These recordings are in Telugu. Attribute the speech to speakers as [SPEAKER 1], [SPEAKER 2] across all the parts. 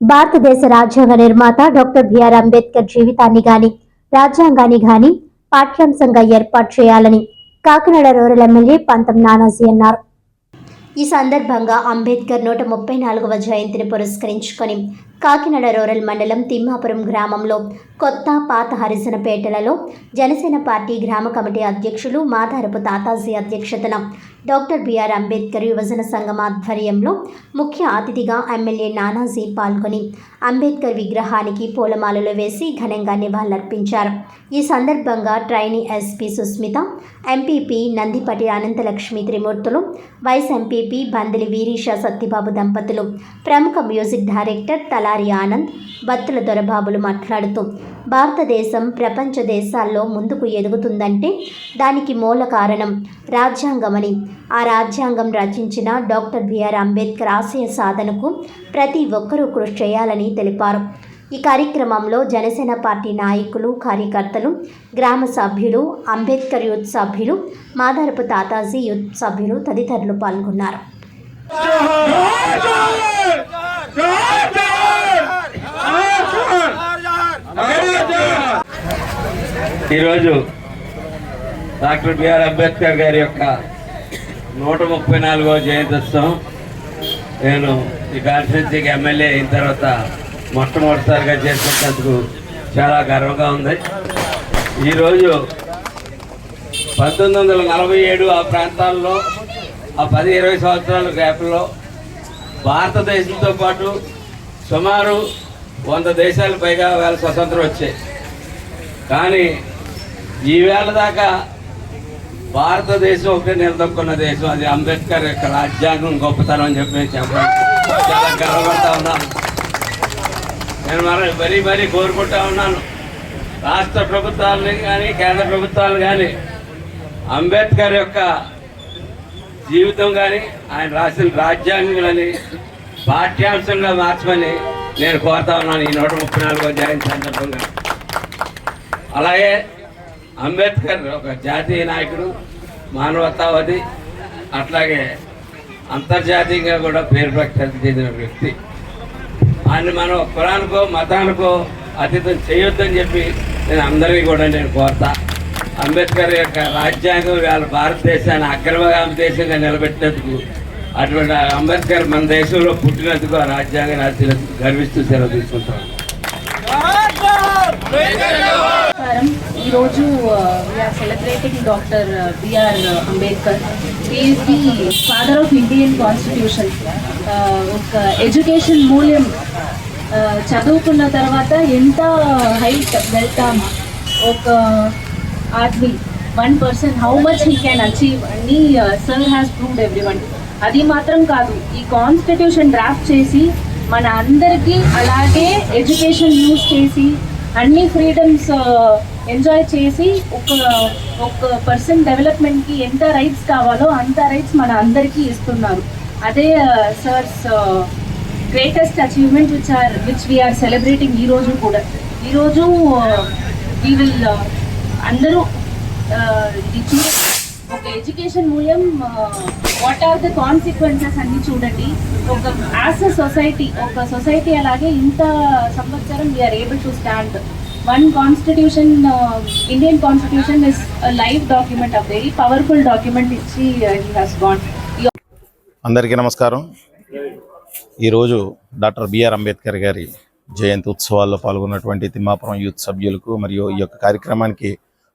[SPEAKER 1] భారతదేశ రాజ్యాంగ నిర్మాత డాక్టర్ బిఆర్ అంబేద్కర్ జీవితాన్ని గాని రాజ్యాంగాన్ని గాని పాఠ్యాంశంగా ఏర్పాటు చేయాలని కాకినాడ రూరల్ ఎమ్మెల్యే పంతం నానాజీ అన్నారు. ఈ సందర్భంగా అంబేద్కర్ నూట ముప్పై నాలుగవ జయంతిని పురస్కరించుకొని కాకినాడ రూరల్ మండలం తిమ్మాపురం గ్రామంలో కొత్త పాత హరిజనపేటలలో జనసేన పార్టీ గ్రామ కమిటీ అధ్యక్షులు మాధారపు తాతాజీ అధ్యక్షతన డాక్టర్ బిఆర్ అంబేద్కర్ యువజన సంఘం ఆధ్వర్యంలో ముఖ్య అతిథిగా ఎమ్మెల్యే నానాజీ పాల్గొని అంబేద్కర్ విగ్రహానికి పూలమాలలు వేసి ఘనంగా నివాళులర్పించారు. ఈ సందర్భంగా trainee SP Susmitha MPP Nandipati Ananthalakshmi Trimurthulu vice MPP Bandili Veerisha Satyababu దంపతులు ప్రముఖ మ్యూజిక్ డైరెక్టర్ తల తలారి ఆనంద్ బత్తుల దొరబాబులు మాట్లాడుతూ భారతదేశం ప్రపంచ దేశాల్లో ముందుకు ఎదుగుతుందంటే దానికి మూల కారణం రాజ్యాంగమని. ఆ రాజ్యాంగం రచించిన డాక్టర్ బిఆర్ అంబేద్కర్ ఆశయ సాధనకు ప్రతి ఒక్కరూ కృషి చేయాలని తెలిపారు. ఈ కార్యక్రమంలో జనసేన పార్టీ నాయకులు కార్యకర్తలు గ్రామ సభ్యులు అంబేద్కర్ యూత్ సభ్యులు మాదారపు తాతాజీ యూత్ సభ్యులు తదితరులు పాల్గొన్నారు.
[SPEAKER 2] ఈరోజు డాక్టర్ బిఆర్ అంబేద్కర్ గారి యొక్క నూట ముప్పై నాలుగవ జయంత్యోత్సవం నేను ఈ కాన్స్టిట్యున్సీకి ఎమ్మెల్యే అయిన తర్వాత మొట్టమొదటిసారిగా చేసినందుకు చాలా గర్వంగా ఉంది. ఈరోజు పంతొమ్మిది వందల నలభై ఏడు ఆ ప్రాంతాల్లో ఆ పది ఇరవై సంవత్సరాల గ్యాప్లో భారతదేశంతో పాటు సుమారు వంద దేశాలు పైగా వేల స్వతంత్రం వచ్చాయి. కానీ ఈవేళ దాకా భారతదేశం ఒకటే నిలదొక్కున్న దేశం. అది అంబేద్కర్ యొక్క రాజ్యాంగం గొప్పతనం అని చెప్పి నేను చాలా గర్వపడతా ఉన్నాను. నేను మరి మరీ మరీ కోరుకుంటా ఉన్నాను. రాష్ట్ర ప్రభుత్వాలని కానీ కేంద్ర ప్రభుత్వాలు కానీ అంబేద్కర్ యొక్క జీవితం కానీ ఆయన రాసిన రాజ్యాంగాలని పాఠ్యాంశంగా మార్చమని నేను కోరుతా ఉన్నాను. ఈ నూట ముప్పై నాలుగో జాయిన్ సందర్భంగా. అలాగే అంబేద్కర్ ఒక జాతీయ నాయకుడు మానవతావాది అట్లాగే అంతర్జాతీయంగా కూడా పేరు ప్రఖ్యాతి చెందిన వ్యక్తి. ఆయన మనం కులానికో మతానికో అతీతం చేయొద్దని చెప్పి నేను అందరికీ కూడా నేను కోరుతా. అంబేద్కర్ యొక్క రాజ్యాంగం వాళ్ళ భారతదేశాన్ని అగ్రగామి దేశంగా నిలబెట్టినందుకు అటువంటి అంబేద్కర్ మన దేశంలో పుట్టినందుకు ఆ రాజ్యాంగాన్ని అత్యంత గర్విస్తూ సెలవు తీసుకుంటాను
[SPEAKER 3] ఈరోజు we are celebrating doctor B R Ambedkar is the father of Indian constitution ఒక ఎడ్యుకేషన్ మూల్యం uh, చదువుకున్న తర్వాత ఎంత హైట్ వెళ్తామా ఒక army one person how much he can achieve అని sir has proved every one అది మాత్రం కాదు ఈ కాన్స్టిట్యూషన్ డ్రాఫ్ట్ చేసి మన అందరికీ అలాగే ఎడ్యుకేషన్ యూజ్ చేసి అన్ని ఫ్రీడమ్స్ ఎంజాయ్ చేసి ఒక ఒక పర్సన్ డెవలప్మెంట్కి ఎంత రైట్స్ కావాలో అంత రైట్స్ మన అందరికీ ఇస్తున్నారు. అదే sir's greatest achievement which are which we are celebrating ఈ రోజు కూడా. ఈరోజు వీ విల్ అందరూ ఇది ఒక ఎడ్యుకేషన్ మూల్యం వాట్ ఆర్ ద కాన్సిక్వెన్సెస్ అన్ని చూడండి. ఒక యాజ్ అ సొసైటీ ఒక సొసైటీ అలాగే ఇంత సంవత్సరం we are able to stand one constitution Indian constitution is live document a very powerful document ఇచ్చి హీ హాస్ గాన్
[SPEAKER 4] అందరికీ నమస్కారం. ఈరోజు డాక్టర్ బిఆర్ అంబేద్కర్ గారి జయంతి ఉత్సవాల్లో పాల్గొన్నటువంటి తిమ్మాపురం యూత్ సభ్యులకు మరియు ఈ యొక్క కార్యక్రమానికి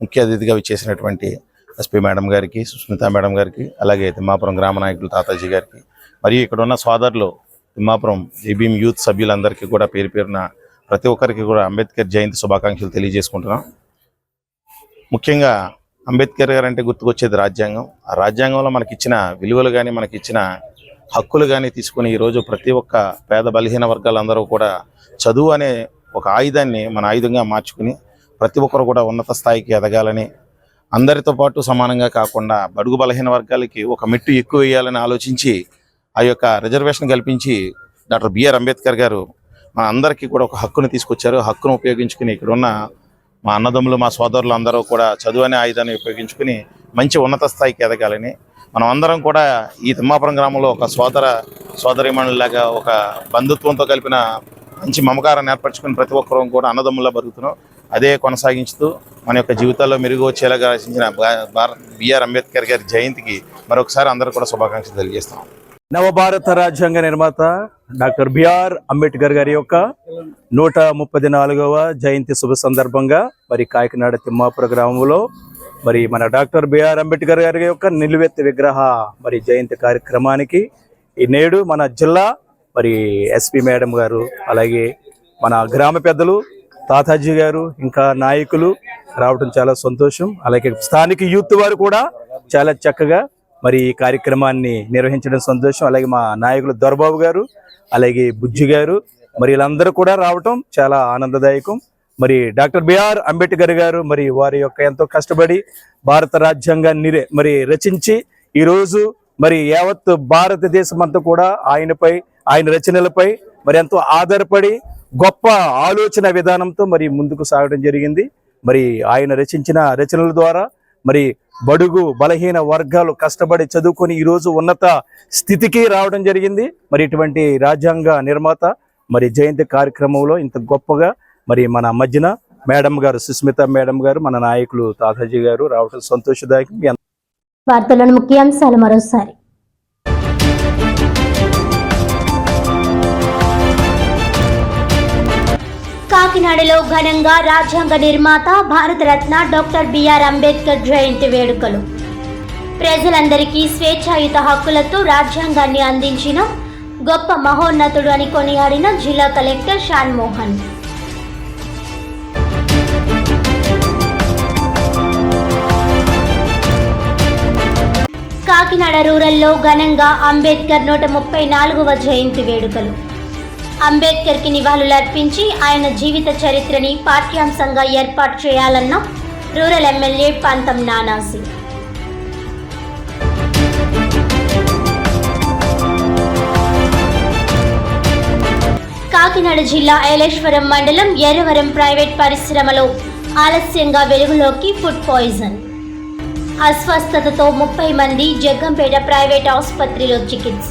[SPEAKER 4] ముఖ్య అతిథిగా విచ్చేసినటువంటి ఎస్పీ మేడం గారికి సుస్మిత మేడం గారికి అలాగే తిమ్మాపురం గ్రామ నాయకులు తాతాజీ గారికి మరియు ఇక్కడ ఉన్న సోదరులు తిమ్మాపురం జేబీఎం యూత్ సభ్యులందరికీ కూడా పేరు పేరున ప్రతి ఒక్కరికి కూడా అంబేద్కర్ జయంతి శుభాకాంక్షలు తెలియజేసుకుంటున్నాం. ముఖ్యంగా అంబేద్కర్ గారు అంటే గుర్తుకొచ్చేది రాజ్యాంగం. ఆ రాజ్యాంగంలో మనకిచ్చిన విలువలు కానీ మనకిచ్చిన హక్కులు కానీ తీసుకుని ఈరోజు ప్రతి ఒక్క పేద బలహీన వర్గాలందరూ కూడా చదువు అనే ఒక ఆయుధాన్ని మన ఆయుధంగా మార్చుకుని ప్రతి ఒక్కరు కూడా ఉన్నత స్థాయికి ఎదగాలని అందరితో పాటు సమానంగా కాకుండా బడుగు బలహీన వర్గాలకి ఒక మెట్టు ఎక్కువ వేయాలని ఆలోచించి ఆ యొక్క రిజర్వేషన్ కల్పించి డాక్టర్ బిఆర్ అంబేద్కర్ గారు మన అందరికీ కూడా ఒక హక్కును తీసుకొచ్చారు. ఆ హక్కును ఉపయోగించుకుని ఇక్కడ ఉన్న మా అన్నదమ్ములు మా సోదరులు అందరూ కూడా చదువు అనే ఆయుధాన్ని ఉపయోగించుకుని మంచి ఉన్నత స్థాయికి ఎదగాలని మనం అందరం కూడా ఈ తిమ్మాపురం గ్రామంలో ఒక సోదర సోదరిమణులాగా ఒక బంధుత్వంతో కలిపిన మంచి మమకారాన్ని ఏర్పరచుకుని ప్రతి ఒక్కరూ కూడా అన్నదమ్ములా బతుకుతున్నాం. అదే కొనసాగించుతూ మన యొక్క జీవితాల్లో మెరుగు వచ్చేలాగా రచించిన భా- భారత్ బిఆర్ అంబేద్కర్ గారి జయంతికి మరొకసారి అందరూ కూడా శుభాకాంక్షలు తెలియజేస్తాం
[SPEAKER 5] నవభారత రాజ్యాంగ నిర్మాత డాక్టర్ బిఆర్ అంబేద్కర్ గారి యొక్క నూట ముప్పది నాలుగవ జయంతి శుభ సందర్భంగా మరి కాకినాడ తిమ్మాపుర గ్రామంలో మరి మన డాక్టర్ బిఆర్ అంబేద్కర్ గారి యొక్క నిలువెత్తి విగ్రహ మరి జయంతి కార్యక్రమానికి ఈ నేడు మన జిల్లా మరి ఎస్పి మేడం గారు అలాగే మన గ్రామ పెద్దలు తాతాజీ గారు ఇంకా నాయకులు రావడం చాలా సంతోషం. అలాగే స్థానిక యూత్ వారు కూడా చాలా చక్కగా మరి ఈ కార్యక్రమాన్ని నిర్వహించడం సంతోషం. అలాగే మా నాయకులు దొరబాబు గారు అలాగే బుజ్జి గారు మరి వీళ్ళందరూ కూడా రావటం చాలా ఆనందదాయకం. మరి డాక్టర్ బిఆర్ అంబేద్కర్ గారు మరి వారి యొక్క ఎంతో కష్టపడి భారత రాజ్యాంగాన్ని మరి రచించి ఈరోజు మరి యావత్ భారతదేశం అంతా కూడా ఆయనపై ఆయన రచనలపై మరి ఎంతో ఆధారపడి గొప్ప ఆలోచన విధానంతో మరి ముందుకు సాగడం జరిగింది. మరి ఆయన రచించిన రచనల ద్వారా మరి బడుగు బలహీన వర్గాలు కష్టపడి చదువుకొని ఈ రోజు ఉన్నత స్థితికి రావడం జరిగింది. మరి ఇటువంటి రాజ్యాంగ నిర్మాత మరి జయంతి కార్యక్రమంలో ఇంత గొప్పగా మరి మన మధ్యన మేడం గారు సుస్మిత మేడం గారు మన నాయకులు తాతాజీ గారు రావడం సంతోషదాయకం.
[SPEAKER 1] వార్తలను ముఖ్యాంశాలు మరోసారి. కాకినాడలో ఘనంగా రాజ్యాంగ నిర్మాత Bharat Ratna doctor B R Ambedkar జయంతి వేడుకలు. ప్రజలందరికీ స్వేచ్ఛాయుత హక్కులతో రాజ్యాంగాన్ని అందించిన గొప్ప మహోన్నతుడు అని కొనియాడిన జిల్లా కలెక్టర్ షాన్ మోహన్. కాకినాడ రూరల్లో ఘనంగా అంబేద్కర్ నూట ముప్పై నాలుగవ జయంతి వేడుకలు. అంబేద్కర్కి నివాళులర్పించి ఆయన జీవిత చరిత్రని పాఠ్యాంశంగా ఏర్పాటు చేయాలన్న రూరల్ ఎమ్మెల్యే పంతం నానాసి కాకినాడ జిల్లా ఏలేశ్వరం మండలం ఎర్రవరం ప్రైవేట్ పరిశ్రమలో ఆలస్యంగా వెలుగులోకి ఫుడ్ పాయిజన్. అస్వస్థతతో ముప్పై మంది జగ్గంపేట ప్రైవేట్ ఆసుపత్రిలో చికిత్స.